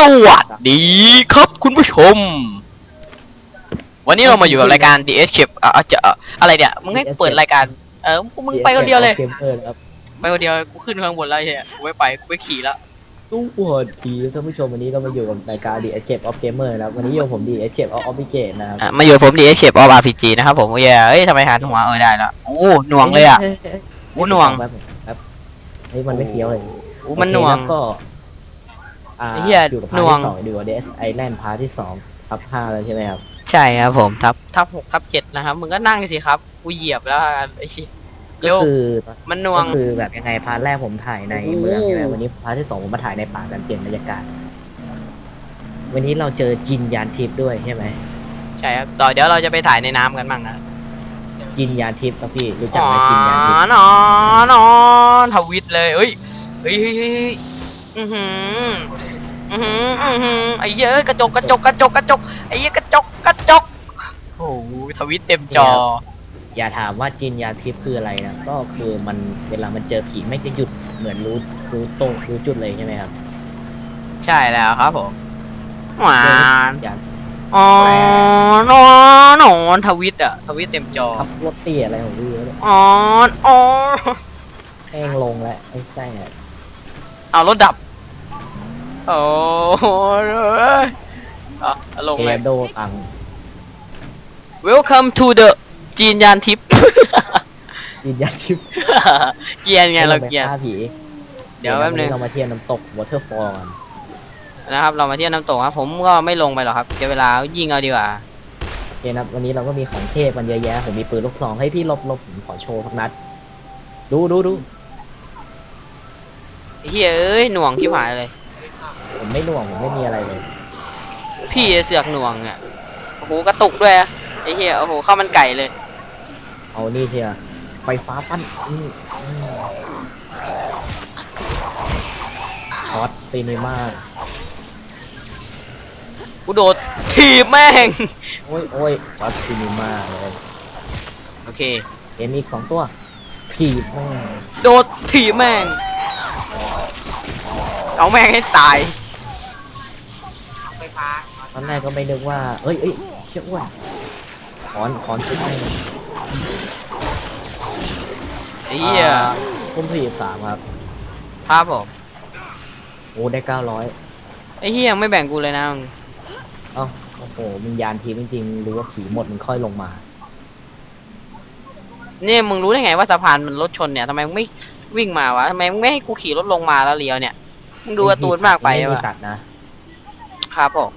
สวัสดีครับคุณผู้ชม วันนี้เรามาอยู่กับรายการ DS Chip อะอะจะอะอะไรเนี่ยมึงให้เปิดรายการ เออมึงไปคนเดียวเลย เกมเออครับไปคนเดียวกูขึ้นข้างบนแล้วไอ้เฮียกูไม่ไปกูไปขี่แล้วสู้หัวดีท่านผู้ชมวันนี้เรามาอยู่กับรายการ The Escape of Gamer นะครับวันนี้อยู่กับผม The Escape of Obligate นะครับอะมาอยู่กับผม DS Chip of RPG นะครับผมโอ้ยเอ้ยทำไมหันหัวเออได้แล้วโอ้หน่วงเลยอะฮ้ฮ้โอ้หน่วงแป๊บครับเฮ้ยมันไม่เฟี้ยวเลยโอ้มันหน่วง โอเคแล้ก็ อ่าไอ้เหี้ยอยู่กับพาหน่ร์ทวง ที่สองอยู่กับ DS Island พาร์ทที่สองทับห้าแล้วใช่ไหมครับใช่ครับผมทับทับหกทับเจ็ดนะครับ มึงก็นั่งสิครับ กูเหยียบแล้วกันไอ้เหี้ยเร็วก็คือมันหน่วก็ง คือแบบยังไงพาร์ทแรกผมถ่ายในโอ้โหเมืองใช่ไหมวันนี้พาร์ทที่สองผมมาถ่ายในป่ากันเปลี่ยนบรรยากาศ วันนี้เราเจอจินยานทิพย์ด้วยใช่ไหมใช่ครับต่อเดี๋ยวเราจะไปถ่ายในน้ำกันบ้างนะจินยานทิพย์ครับพี่รู้จักอ๋อไหมจินยานทิพย์นอนอนทวิตเลยเฮ้ยเฮ้ยเฮ้ยเฮ้ยเฮ้ยอือหือ อือหืออือหือไอ้เหี้ยเอะกระจกกระจกกระจกกระจกไอ้เหี้ยกระจกกระจกโอ้โหทวิตเต็มจอ อย่าถามว่าจินยานทิพย์คืออะไรนะก็คือมันเวลามันเจอผีไม่จะหยุดเหมือนรู้รู้ตรงรู้จุดเลยใช่ไหมครับใช่แล้วครับผมหวานอย่างอ๋อนอนอนทวิตอะทวิตเต็มจอขับรถเตี้ยอะไรของพี่เนี่ยอ๋ออ๋อแห้งลงแล้วไอ้แซ่เอารถดับ โอ้โหอะลงเอเลย โดตัง Welcome to the จีนยานทิพย์ จินยานทิพย์เกียนไงเราเกียน ฆ่าผีเดี๋ยวแป๊บนึง เรามาเที่ยวน้ำตก waterfall กันนะครับ เรามาเที่ยวน้ำตกครับ ผมก็ไม่ลงไปหรอกครับเดี๋ยวเวลายิงเอาดีกว่า โอเคนะวันนี้เราก็มีของเทพมันเยอะแยะ ผมมีปืนลูกซองให้พี่หลบหลบผมขอโชว์สักนัด ดูดูดู ไอ้เฮ้ยเอ้ยหน่วงที่หายเลย ผมไม่หน่วงผมไม่มีอะไรเลย พี่เสือกหน่วงอะโอ้โหกระตุกด้วยอะไอ้เหี้ยโอ้โหข้าวมันไก่เลย เอานี่เทียไฟฟ้าปั้นอืมอืมฮอตซีนีมากูโดดถีบแม่ง โอ้ยโอ้ยฮอตซีนีมาเลยโอเคเกมอีกสองตัวถีบแม่ง โดดถีบแม่ง เอาแม่งให้ตาย ตอนแรกก็ไม่นึกว่า เอ้ยเอ้ยเชื่อว่าขอนขอนชุดให้ไอ้เหี้ยพุ่มถีบสามครับ ครับผม โอ้ได้เก้าร้อยไอ้เหี้ยยังไม่แบ่งกูเลยนะมึงเอ้าโอ้โหมึงยานทีมจริงๆรู้ว่าผีหมดมึงค่อยลงมา เนี่ยมึงรู้ได้ไงว่าสะพานมันรถชนเนี่ยทำไมมึงไม่วิ่งมาวะทำไมมึงไม่ให้กูขี่รถลงมาแล้วเลี้ยวเนี่ย มึงดูการ์ตูนมากไปไม่มีวะตัดนะ ครับผม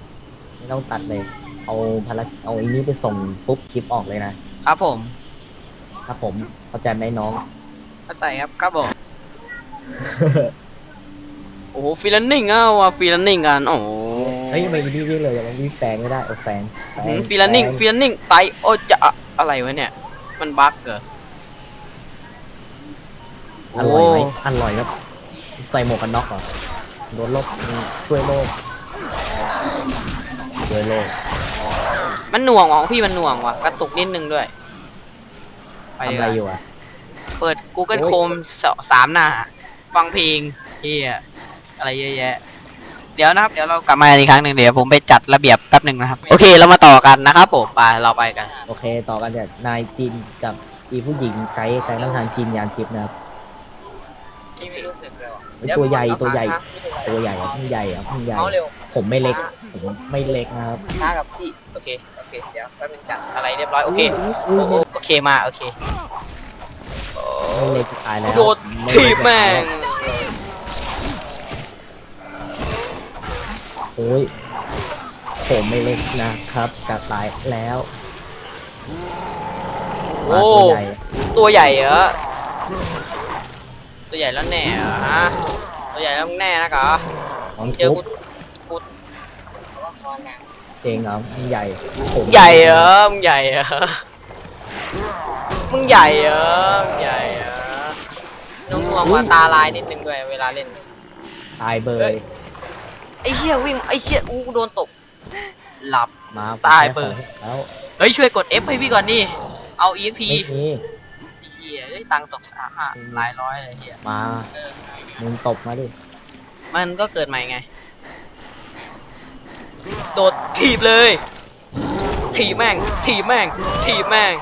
ไม่ต้องตัดเลย เอาภารกิจเอาอันนี้ไปส่งปุ๊บคลิปออกเลยนะ ครับผม ครับผม เข้าใจไหมน้อง เข้าใจครับครับผม โอ้โหฟีลนิ่งอะว่ะฟีลนิ่งกัน โอ้โหเฮ้ยทำไมอีนี่วิ่งเลยมันวิ่งแปลงไม่ได้เอาแปลงแปลงฟีลนิ่งแปลฟีลนิ่งไตโอจะอะไรวะเนี่ย มันบั๊กเหรออร่อยไหมอร่อยครับ ใส่หมวกกันน็อกเหรอโดนลบช่วยโลก ช่วยโลกมันหน่วงว่ะของพี่มันหน่วงว่ะกระตุกนิดนึงด้วยไปทำดีอะกไรว่าอยู่อะ เปิด Google โอ้ย Chrome สสามหน้า ฟังเพลงเฮียอะไรเยอะแยะ เดี๋ยวนะครับ เดี๋ยวเรากลับมาอีกครั้งหนึ่งเดี๋ยวผมไปจัดระเบียบแป๊บหนึ่งนะครับ โอเคเรามาต่อกันนะครับผมไปเราไปกัน โอเค ต่อกันจากนายจินกับอีผู้หญิงไกด์ไกด์น้ำทางจินยานทิพย์นะครับที่ไม่รู้สึกเลยเฮ้ยตัวใหญ่ตัวใหญ่ ตัวใหญ่ครับพี่ใหญ่ครับพี่ใหญ่เอาเร็ว ผมไม่เล็ก ผมไม่เล็กนะครับช้ากับพี่ โอเค โอเค เดี๋ยวแป๊บนึงจัดอะไรเรียบร้อย โอเคยโอ้โหโอเค มา โอเคโอ้ไม่เล็กตายแล้วโดดถีบแม่ง โอ้ย ผมไม่เล็กนะครับ จะตายแล้ว โอ้มาตัวใหญ่ตัวใหญ่เหรอ ตัวใหญ่แล้วแน่เหรอฮะ ตัวใหญ่แล้วมึงแน่นะกะของเจอทุบกู เองเหรอมันใหญ่ผมใหญ่เหรอมึงใหญ่เหรอมึงใหญ่เหรอมึงใหญ่เหรอนุ่งๆว่าตาลายนิดนึงด้วยเวลาเล่น ตายเบเอ้ยยไอ้เหี้ยวิ่งไอ้เหี้ยอู้โดนตบหลับมาตายเบยแล้วเฮ้ยช่วยกด F ให้พี่ก่อนนี่เอา EXP ไม่มีไอ้เหี้ยได้ตังค์ตกสาหัสหลายร้อยเลยเหี้ยมามึงตบมาดิมันก็เกิดใหม่ไง โดดถีบเลย ถีบแม่ง ถีบแม่ง ถีบแม่ง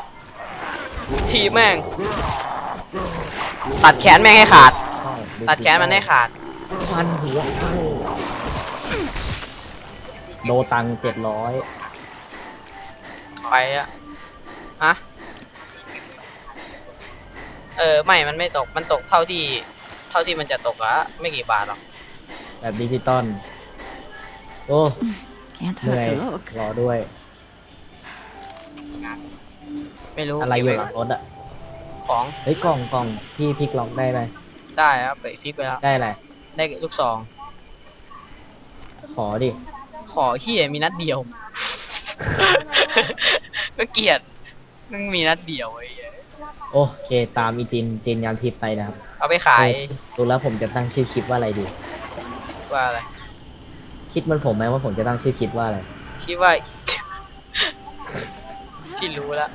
ถีบแม่ง ตัดแขนแม่งให้ขาดเข้าตัดแขนมันให้ขาด ฟันหัวเข้าโดตังเจ็ดร้อยไปอะฮะ เออ ไม่ มันไม่ตก มันตกเท่าที่ เท่าที่มันจะตกอะไม่กี่บาทหรอก แบบดิจิตอล โอ้ Can't เหนื่อย hurt to look. รอด้วยไม่รู้อะไรอเก็ยู่บหว้ลัก่อนงรถอะของเฮ้ยกล่องกล่องพี่พลิกล็อกได้ไหมได้ครับไปที่ไปแล้วได้อะไรได้ลูกซองขอดิขอเฮียมีนัดเดียว ก็เกลียดมันมีนัดเดียวไอ้เหี้ยโอเคตามอีจินจินยานทิพย์ไปนะครับเอาไปขายดูแล้วผมจะตั้งชื่อคลิปว่าอะไรดีว่าอะไร คิดเหมันผมไหมว่าผมจะตั้งชื่อคลิปว่าอะไร คิดว่า พี่รู้แล้ว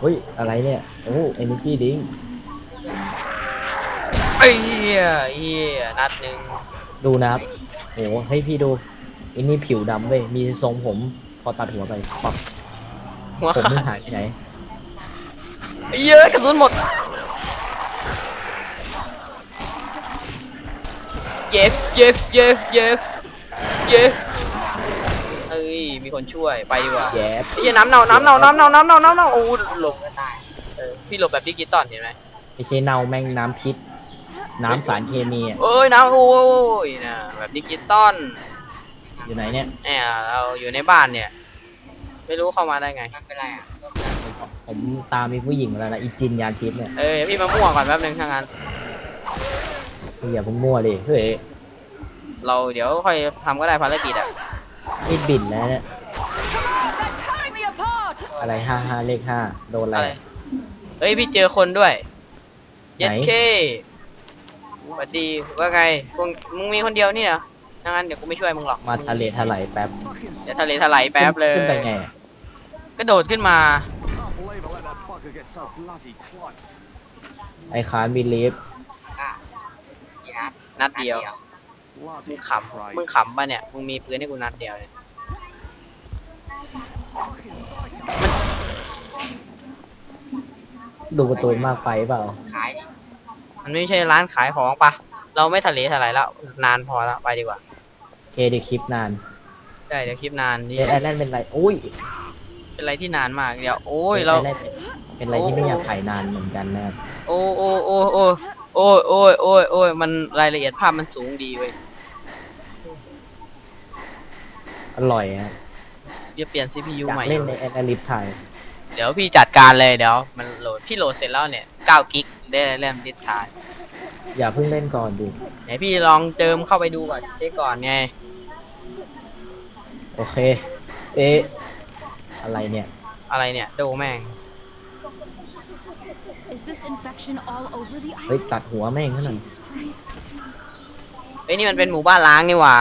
เฮ้ย อะไรเนี่ย โอ้เอเนจีดิงไอ้เหี้ยเหี้ยนัดหนึ่งดูนะครับโอ้ให้ยพี่ดูอันนี้ผิวดำเว้ย มีทรงผม พอตัดหัวไปปับหัวผมขาไม่ดหายไปไหนไอ้เหี้ยกระสุนหมด เย็บเย็บเย็บเย็บ เย็บเอ้ยมีคนช่วยไปดีกว่าแย่ไอ้เหี้ยน้ำเน่าน้ำเน่าน้ำเน่าน้ำเน่าน้ำเน่าโอ้หลงก็ตายเออพี่หลบแบบดิจิตอลเห็นไหมไม่ใช่เน่าแม่งน้ำพิษ น้ำสารเคมีอะเอ้ยน้ำโอ้ยนะแบบดิจิตอลอยู่ไหนเนี่ยเนี่ยเราอยู่ในบ้านเนี่ย ไม่รู้เข้ามาได้ไงไม่เป็นไรอะผมตามมีผู้หญิงมาแล้วนะอีจินยานทิพย์เนี่ยเออพี่มามั่วก่อนแป๊บนึงถ้างั้นอย่าเพิ่งมั่วดิเฮ้ย เราเดี๋ยวค่อยทำก็ได้ภารกิจอะมีดบินแล้วเนี่ย They're tearing me apart! อะไรห้าห้าเลขห้าโดนอะไรอะไรเฮ้ยพี่เจอคนด้วยเย็ดไหนเคสวัสดีว่าไงพวกมึงมีคนเดียวนี่เหรอถ้างั้นเดี๋ยวกูไม่ช่วยมึงหรอกมาทะเลทลายแป๊บเดี๋ยวทะเลถลายแป๊บเลยขึ้นไปไงอะกระโดดขึ้นมา Can't believe I let that bugger get so bloody close. ไอคานบิลีฟนัดเดียว มึ Bloody งขำมึง crazy. ขำปะเนี่ย มึงมีปืนให้กูนัดเดียวเนี่ยดูการ์ตูนมากไปเปล่า ขายดิมันไม่ใช่ร้านขายของปะเราไม่ทะเลถลายแล้ว นานพอแล้วไปดีกว่าเคเดคลิปนานได้เดี๋ยวคลิปนานนี่เอแลนเป็นไรโอ้ย เป็นอะไรที่นานมากเดี๋ยวโอ้ยเรา Dead Island เป็นอะไรที่ไม่อยากถ่ายนานเหมือนกันนะครับ โอ้โอ้โอ้โอ้โอ้ยโอ้ยโอ้ยโอ้ยมันรายละเอียดภาพมันสูงดีเว้ย อร่อยฮะเดี๋ยวเปลี่ยน CPU อยากใหม่เล่นในแอนาลิฟถ่ายเดี๋ยวพี่จัดการเลยเดี๋ยวมันโหลดพี่โหลดเสร็จแล้วเนี่ย9กิกได้เล่นดิสทายอย่าเพิ่งเล่นก่อนดิไหนพี่ลองเติมเข้าไปดูก่อนเช็คก่อนไงโอเค เอ๊ะอะไรเนี่ย อะไรเนี่ยดูแม่ง Is this infection all over the เฮ้ย island? ตัดหัวแม่งขนาด Jesus Christ. เอ้ยนี่มันเป็นหมู่บ้านล้างนี่หว่า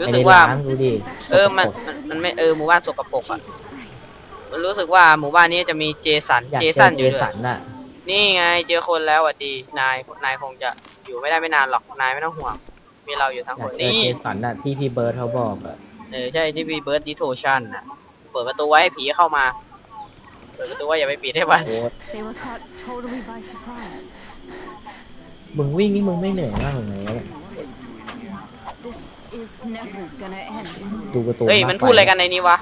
รู้สึกว่าไม่ได้ล้าง Is this Rudy. infection เออมัน all over มัน the มันไม่ island? เออหมู่บ้านสกปรกอะ Jesus Christ. มันรู้สึกว่าหมู่บ้านนี้จะมีเจสันอยากเจเจสัอนอเจยู่ด้วยสันน่ะนี่ไงเจอคนแล้วอะดีนายนายคงจะอยู่ไม่ได้ไม่นานหรอกนายไม่ต้องห่วง มีเราอยู่ทั้งอยาคกนเจอนี่เจสันน่ะที่พี่เบิร์ดเขาบอกอะเออใช่ที่พี่เบิร์ดดิโทชันน่ะเปิดประตูไว้ให้ผีเข้ามาเปิดประตูไว้อย่าไปปิดให้มันโอ้ They were caught totally by surprise. มึงวิ่งนี่มึงไม่เหนื่อยมากเลย This is never gonna end. ดูการ์ตูนเฮ้ยมันพูดอะไรกันในนี้วะ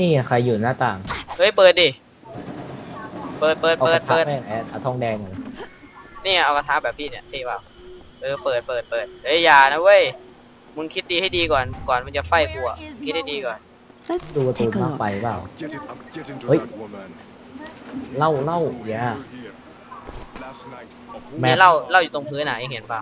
นี่ใครอยู่หน้าต่าง เฮ้ยเปิดดิ เปิดเปิดเอาเปิกดระทะเปิดแม่งแอดเอาทองแดงเลยเนี่ยเอากระทะแบบพี่เนี่ยเท่เปล่าเออเปิดเปิดเปิดเฮ้ยอย่านะเว้ย มึงคิดดีให้ดีก่อน ก่อนมึงจะไฟกูอะคิดให้ดีก่อน Let's ดูการ์ตูน take a มากไป look. เปล่า Get it, I'm getting to Oi. that woman. เล่าเล่าอย่า Here. Last night, a whole แม่เนี่ยเหล่าเหล่าอยู่ตรงพื้นน่ะเองเห็นเปล่า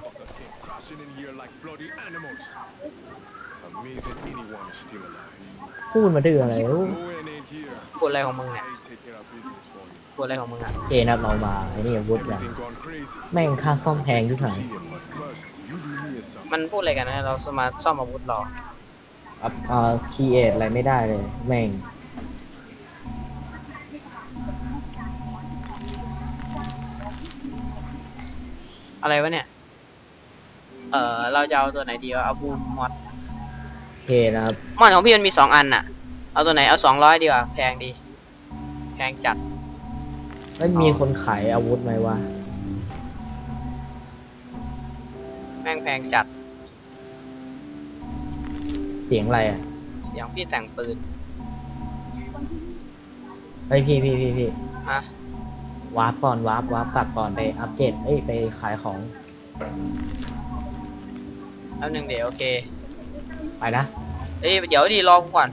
พูดมาดื้ออะไรรู้ No one ain't here. พูดอะไรของมึงเนี่ย I take care of business for you. พูดอะไรของมึงอะเจนับเรามาไอ้นี่อาวุธอย่าง Everything gone crazy. แม่งค่าซ่อมแพงที่ To ไหน see him, but first, you do me a something. มันพูดอะไรกันนะเราสมาซ่อมอาวุธรออัพอ่าคีเอทอะไรไม่ได้เลย แม่งอะไรวะเนี่ย เออเราจะเอาตัวไหนดีวะเอาบูมมอดเคนะครับมอนของพี่มันมีสองอันน่ะ เอาตัวไหนเอาสองร้อยดีกว่าแพงดี แพงจัดไม่มีคนขายอาวุธไหมวะแม่งแพงจัดเสียงอะไรอะเสียงพี่แต่งปืนเฮ้ยพี่พี่พี่พี่ฮะวาร์ปก่อนวาร์ปวาร์ปกลับก่อนไปอัปเกรดเอ้ยไปขายของ แล้วหนึ่งเดี๋ยวโอเคไปนะ เอ้ยเดี๋ยวดีรอกูก่อน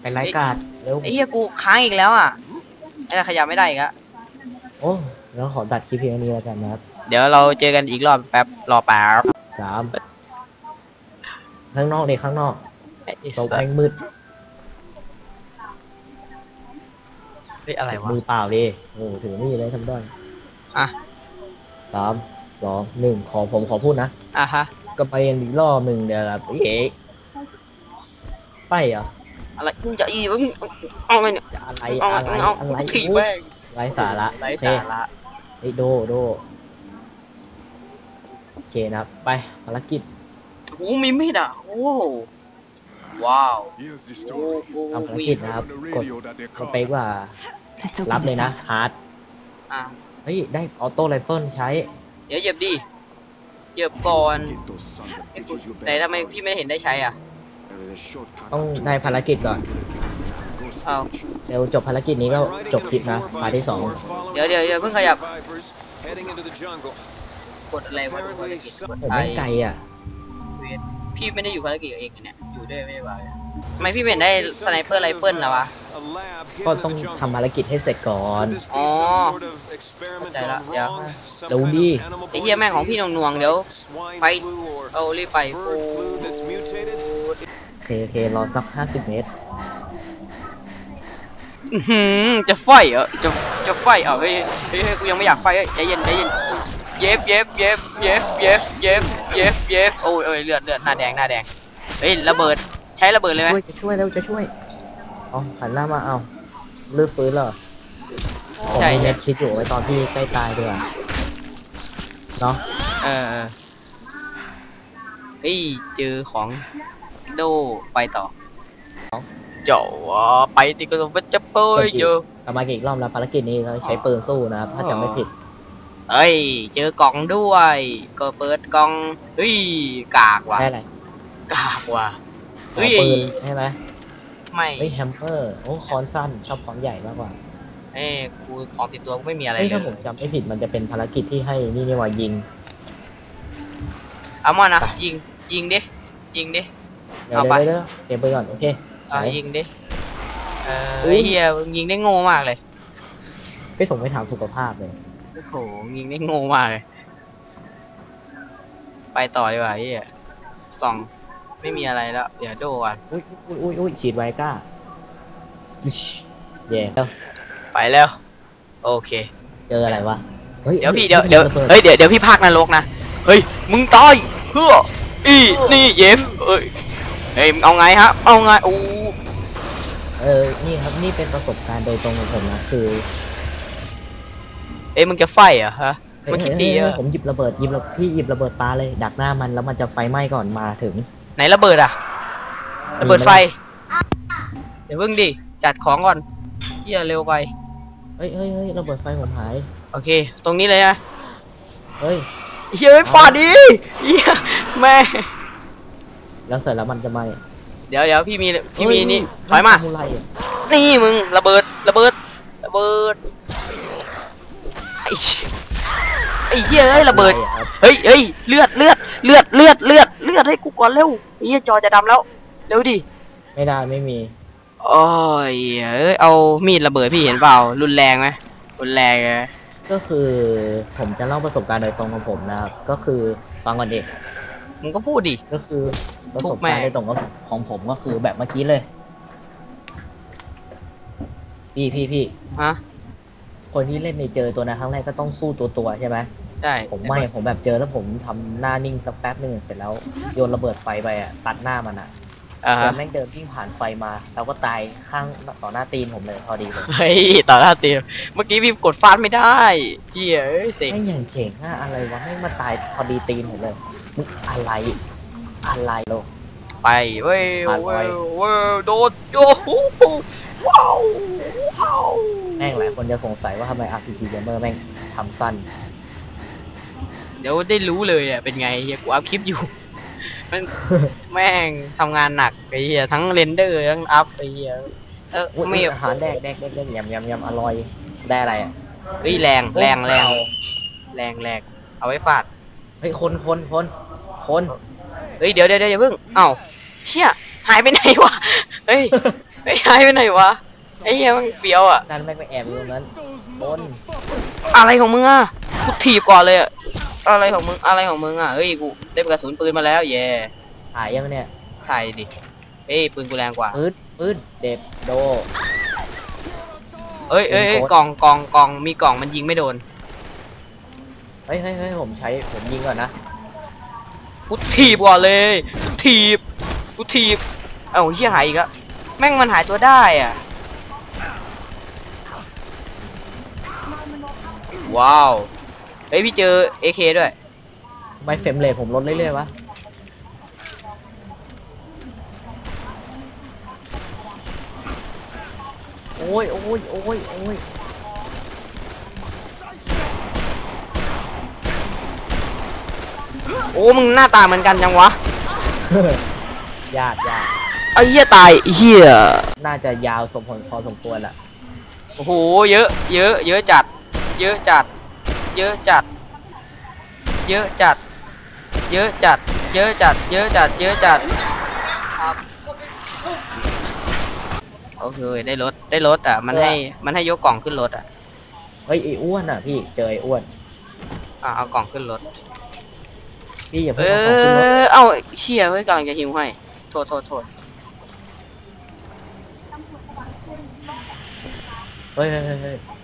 ไปไล่การ์ดเร็ว ไอ้เหี้ยกูค้างอีกแล้วอะไอ้ขยับไม่ได้อีกอะโอ้แล้วขอตัดคลิปเพียงนี้แล้วกันนะครับเดี๋ยวเราเจอกันอีกรอบแป๊บรอแป๊บสามข้างนอกเด็กข้างนอกไอ้ตกสัแม่สงมืดเฮ้ยอะไรวะ มือเปล่าดิโอ้ถือนี่เลยทำได้อะ สามสองหนึ่งขอผมขอพูดนะ อะฮะ ก็ไปกันอีกรอบหนึ่งเดี๋ยวแบบเอ๊ะไปเหรออะไรมึงจะอีมึงเอาไงเนี่ยจะอะไรเอาอะไรเอาอะไรถีบอุ๊ยแม่งไร้สาระไร้โอเคสาระไอ้ยโดโดโอเคนะครับ ไปภารกิจโอ้มีมีดอะโอ้ว้าว Here's the โอ้ story. โหทำภารมีกิดจนะครับ On the กด radio that they ส call เปคว่า Let's รับ open เลย this นะ up. ฮาร์ดอะเฮ้ยได้ออโต้ไรเฟิลใช้ เดี๋ยวเหยียบดิ เหยียบก่อน Get those sons of ไอ้กู bitches you แต่ทำไม better พี่ไม่เห็นได้ใช้อะ There is a shortcut ต้อง to ได้ภารกิจก่อน Ghost เอาเดี๋ยวจบภารกิจนี้ก็จบคลิปนะพาร์ทที่สองเดี๋ยวเดี๋ยวเดี๋ยวเพิ่งขยับ Heading into the jungle. กดอะไรวะกดภารกิจกดผมไทไม่ยไกลอะเวทพี่ไม่ได้อยู่ภารกิจกับเองเนี่ยอยู่ด้วยไม่ได้ว่า ทำไมพี่ไม่เห็นได้สไนเปอร์ไรเฟิลนะวะ A lab ก็ hidden ต้อง in the jungle. ทำภารกิจให้เสร็จก่อน Could this be some Oh. sort of experiment Chạy lại, gone dạ. wrong? Some Đâu kind đi. of animal ไอ้เหี้ยแม่งของพี่หน่วงๆเดี๋ยว swine ไป flu or เอารีบไป bird โอ้ flu that's mutated? โอเคโอเครอสักห้าสิบเมตรอื้อหือจะไฟเหรอจะจะไฟเหรอเฮ้ยเฮ้ยเฮ้ยกูยังไม่อยากไฟเฮ้ยใจเย็นใจเย็นเย็บเย็บเย็บเย็บเย็บเย็บเย็บเย็บโอ้ยโอ้ยเลือดเลือดหน้าแดงหน้าแดงเฮ้ยระเบิด ใช้ระเบิดเลยไหมช่วยจะช่วยแล้วจะช่วยเอาหันหน้ามาเอาเลือดฟื้นเหรอผมใช่มีใช่เน็ตคิดอยู่ไว้ตอนที่ใกล้ตายดีกว่าเนาะเออเออเฮ้ยเจอของโดไปต่อเจ้าอะไปที่กระทรวงวัชเปยเยอะกลับมาอีกรอบแล้วภารกิจนี้เราใช้ปืนสู้นะครับถ้าจำไม่ผิดเอ้ย เจอกล่องด้วย ก็เปิดกล่องเฮ้ยกากว่ะได้อะไรกากว่ะขอ เฮ้ยปืนใช่ไหมไม่เฮ้ยแฮมเปอร์โอ้คอนสั้นชอบคอนใหญ่มากกว่าเอ้ยกูของติดตัวกูไม่มีอะไรเฮ้ยเลถ้ายผมจำไม่ผิดมันจะเป็นภารกิจที่ให้นี่นี่ว่ายิงเอามานะยิงยิงดิยิงดิเดี๋ยวเอาไปเดี๋ยวเดี๋ยวเก็บไปก่อนโอเคอ่ายิงดิเอออุ๊ยไอ้เฮียมึงยิงได้โง่มากเลยไปส่งไปถามสุขภาพเลยโอ้โหยิงได้โง่มากเลยไปต่อดีกว่าไอ้เฮียสอง ไม่มีอะไรแล้ว เดี๋ยวโดก่อนอุ้ยอุ้ยอุ้ยอุ้ยฉีดไวก้าอิ๊ชเย่แล้วไปแล้ว โอเค เจออะไรวะฮ้เดี๋ยวพี่เดี๋ยวเดี๋ยวระบิเฮ้ยเดี๋ยวเดี๋ยวพี่พากนรกนะเฮ้ยมึงตายเพื่ออีนี่เย็บเอ้ยเฮ้ยมึงเอาไงฮะเอาไงโอ้เออนี่ครับนี่เป็นประสบการณ์โดยตรงของผมนะคือเอ้ยมึงจะไฟเหรอฮะเฮ้ยมันคิดดีเฮ้ยอะเฮ้ยผมหยิบระเบิดหยิบระพี่หยิบระเบิดปลาเลย ดักหน้ามันแล้วมันจะไฟไหม้ก่อนมาถึง ไหนระเบิดอะระเบิดไฟ เดี๋ยวเพิ่งดิ จัดของก่อนเฮียเร็วไป เฮ้ยเฮ้ยเฮ้ยระเบิดไฟผมหาย โอเค ตรงนี้เลยนะเฮ้ยเฮียไม่ฟาดดิเฮียแม่ แล้วเสร็จแล้วมันจะไหม้เดี๋ยวเดี๋ยวพี่มีพี่มีเฮ้นี่ถอยมาซมูไรอะนี่มึงระเบิดระเบิดระเบิดไอ้เหี้ยไอ้เหี้ยเอ้ยระเบิดซมูไอครับเฮ้ยเฮ้ยเลือดเลือด เลือดเลือดเลือดเลือดให้กูก่อนเร็วไอ้เหี้ยจอจะดำแล้ว เร็วดิไม่ได้ไม่มี โอ้ยเอ้ยเอามีดระเบิดพี่เห็นเปล่า รุนแรงไหมรุนแรงไงก็คือผมจะเล่าประสบการณ์โดยตรงของผมนะครับ ก็คือฟังก่อนดิมึงก็พูดดิ ก็คือประทุสบบแม่การณ์โดยตรงของผมก็คือแบบเมื่อกี้เลย พี่พี่พี่ฮะ คนที่เล่นในเจอตัวนั้นครั้งแรกก็ต้องสู้ตัวตัวๆใช่ไหม ใช่ผมไม่ผมแบบเจอแล้วผมทำหน้านิ่งสักแป๊บหนึ่งเสร็จแล้วโยนระเบิดไฟไปอะตัดหน้ามันอะอ่าแล้ฮะวแม่งเดินวิ่งผ่านไฟมาแล้วก็ตายข้างต่อหน้าตีนผมเลยพอดีเลยเฮ้ยต่อหน้าเตียเมื่อกี้พี่กดฟาดไม่ได้เหี้ยเอ้ยเซ็งแม่งอย่างเจ๋งอะอะไรวะให้มาตายพอดีตีนผมเลยมึงอะไรอะไรโลกไปเว้ยผ่านไปเว้ยเว้ยโดดโอ้โหว้าวว้าวแม่งหลายคนจะสงสัยว่าทำไม RPG Gamer แม่งทำสั้น เดี๋ยวได้รู้เลยอะเป็นไงเฮียกูอัพคลิปอยู่ มันแม่งทำงานหนักไอ้เหี้ยทั้งเรนเดอร์ทั้งอัพไอ้เหี้ยเอออุ๊ยไม่อาหารแดกแดกแดกแดกยำยำยำอร่อยได้อะไรอะเฮ้ยแรงแรงแรงเอาแรงแรงเอาไว้ฟาดเฮ้ยคนคนคนคนเฮ้ยเดี๋ยวเดี๋ยวเดี๋ยวอย่าเพิ่งเอ้าเชี่ยหายไปไหนวะเฮ้ยเฮ้ยหายไปไหนวะไอ้เหี้ยมันเฟี้ยวอะนั่นแม่งไปแอบอยู่ตรงนั้นคนอะไรของมึงอะกูถีบก่อนเลยอะ อะไรของมึงอะไรของมึงอะเฮ้ยกูได้กระสุนปืนมาแล้วเย่ถ่ายยังเนี่ยถ่ายดิเฮ้ยปืนกูแรงกว่าปืดปืดเด็บโดเอ้ยเอ้ยเอ้ยปืนโค้ดกล่องกล่องกล่องมีกล่องมันยิงไม่โดนเฮ้ยเฮ้ยเฮ้ยผมใช้ผมยิงก่อนนะกูถีบก่อนเลยกูถีบกูถีบเอ้าเฮียหายอีกอะแม่งมันหายตัวได้อะว้าวเฮ้ยพี่เจอ AK ด้วยทำไมเฟรมเรทผมลดเรื่อยๆวะ โอ้ย โอ้ย โอ้ย โอ้ย โอ้มึงหน้าตาเหมือนกันจังวะยากยากไอ้เหี้ยตายไอ้เหี้ยน่าจะยาวสมผลพอสมควรอะโอ้โหเยอะ เยอะ เยอะจัด เยอะจัด เยอะจัด เยอะจัด เยอะจัด เยอะจัด เยอะจัด เยอะจัด ครับ โอเคได้รถ ได้รถอะ มันให้ มันให้ยกกล่องขึ้นรถอะ เฮ้ยไอ้อ้วนอะพี่เจอไอ้อ้วน อะเอากล่องขึ้นรถ พี่อย่าเอเพิ่งเอาของขึ้นรถอเอ้าเชี่ยเว้ยกำลังจะหิวให้ โทษโทษโทษเฮ้ยเฮ้ยเฮ้ยเฮ้ยแป๊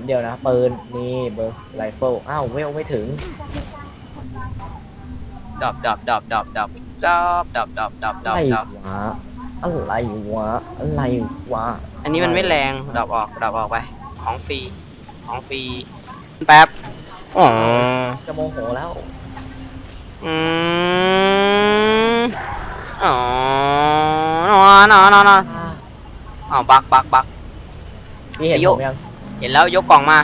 บเดียวนะปืนนี่เบอร์ไรเฟิลอ้าวเวลไม่ถึงดอบดอบดอบดอบดอบดอบดอบดอบดอบดอะอบไรดอบวะอะไรวะอะไรวะอันนี้มันไม่แรงดอบออกดอบออกไป ของฟรีของฟรีแป๊บอ๋อจะโมโหแล้วอืมอ๋อนอนนอนนอนนอนอ๋อบักบักบักพี่เห็นอายุผมยัง เห็นแล้วยกกล่องมา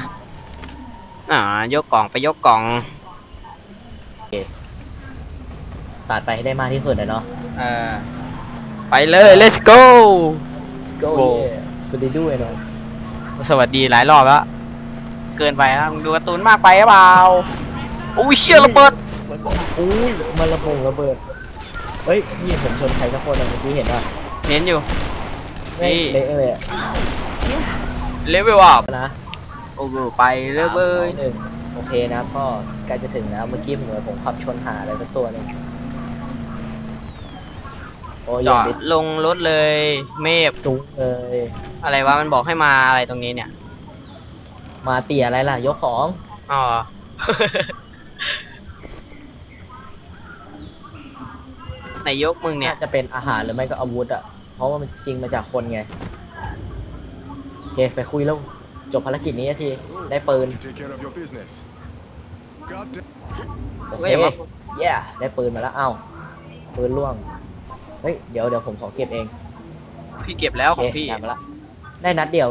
อ่ายกกล่องไปยกกล่องตัดไปให้ได้มากที่สุดเลยเนาะเออไปเลย let's go ก็โอ้ สวัสดีด้วยเนาะสวัสดีหลายรอบแล้วเกินไปแล้วมึงดูการ์ตูนมากไปหรือเปล่าโอ้ยเชี่ยระเบิดอุ้ยมันระเบิดระเบิดเฮ้ยพี่ผมชนใครสักคนอะเมื่อกี้เห็นป่ะเห็นอยู่แม่งนี่เละเลยอะ เลเวลอัพนะโอ้โหไปเลยเบยสามสองหนึ่งโอเคนะก็ใกล้จะถึงแล้วเมื่อกี้ผมเหมือนผมขับชนหาอะไรสักตัวหนึงโอ้ยจยัองดดิลงรถเลยเมฟจุกเลย อะไรวะมันบอกให้มาอะไรตรงนี้เนี่ยมาเตี่ยอะไรล่ะ ยกของอ๋อ ไหนยกมึงเนี่ย น่าจะเป็นอาหารหรือไม่ก็อาวุธอะ เพราะว่ามันชิงมาจากคนไงโอ เคไปคุยแล้ว จบภารกิจนี้สักที ได้ปืน Take care of your business. God damn. โอเว้เคยมาเย้ได้ปืนมาแล้ว เอ้า ปืนล่วง เฮ้ย เดี๋ยวเดี๋ยวผมขอเก็บเอง พี่เก็บแล้วโอของเคพี่ ได้มาละ ได้นัดเดียว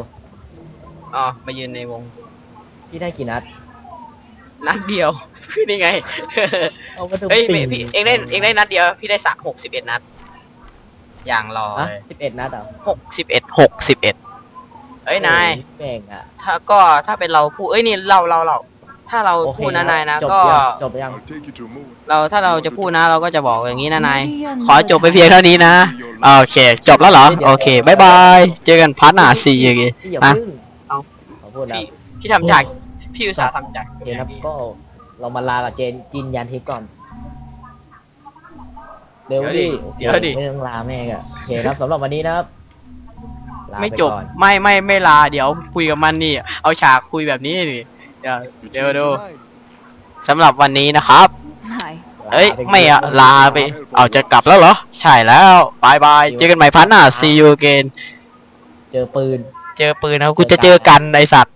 อ๋อ มายืนในวง พี่ได้กี่นัด นัดเดียวคือนี่ไงเอามาดูเฮ้ยปิ่ไม่งพี่เองได้เองได้นัดเดียว พี่ได้สักหกสิบเอ็ดนัด อย่างรออะเลยสิบเอ็ดนัดเหรอหกสิบเอ็ดหกสิบเอ็ด เอ้ยนายโอ้แบ่งอะถ้าก็ถ้าเป็นเราพูดเอ้ยนี่เราเราเราถ้าเราโอเคพูดนะนายนะจบก็ยังจบยัง I'll take you to a moon. เราถ้าเราจะพูดนะ เราก็จะบอกอย่างนี้นะนาย Maybe ขอจบไปเพียงเท่านี้นะโอเค จบแล้วเหรอโอเคบายบายเจอกันพาร์ทหน้าสี่อย่างงี้พี่อย่าอะพึ่งเอาขอพูดแล้วพี่พี่ทำจากพี่อุตส่าห์ทำจากโอเคครับก็เรามาลากับเจนจินยันทิพย์ก่อนเร็วดิเดี๋ยวดิไม่ต้องลาแม่งอะโอเคครับสำหรับวันนี้นะครับลา ไม่ปจบก่อนไม่ไม่ไม่ลา เดี๋ยวคุยกับมันนี่ เอาฉากคุยแบบนี้ดิเดี๋ยว You เดี๋ยว change ดู your mind. สำหรับวันนี้นะครับ Hi. เอ้ยปไม่อะลาไป เอาจะกลับแล้วเหรอ ใช่แล้วบายบาย เจอกันใหม่พันหน้า see you again เจอปืน เจอปืนนะกูจะเจอกันไอสัตว์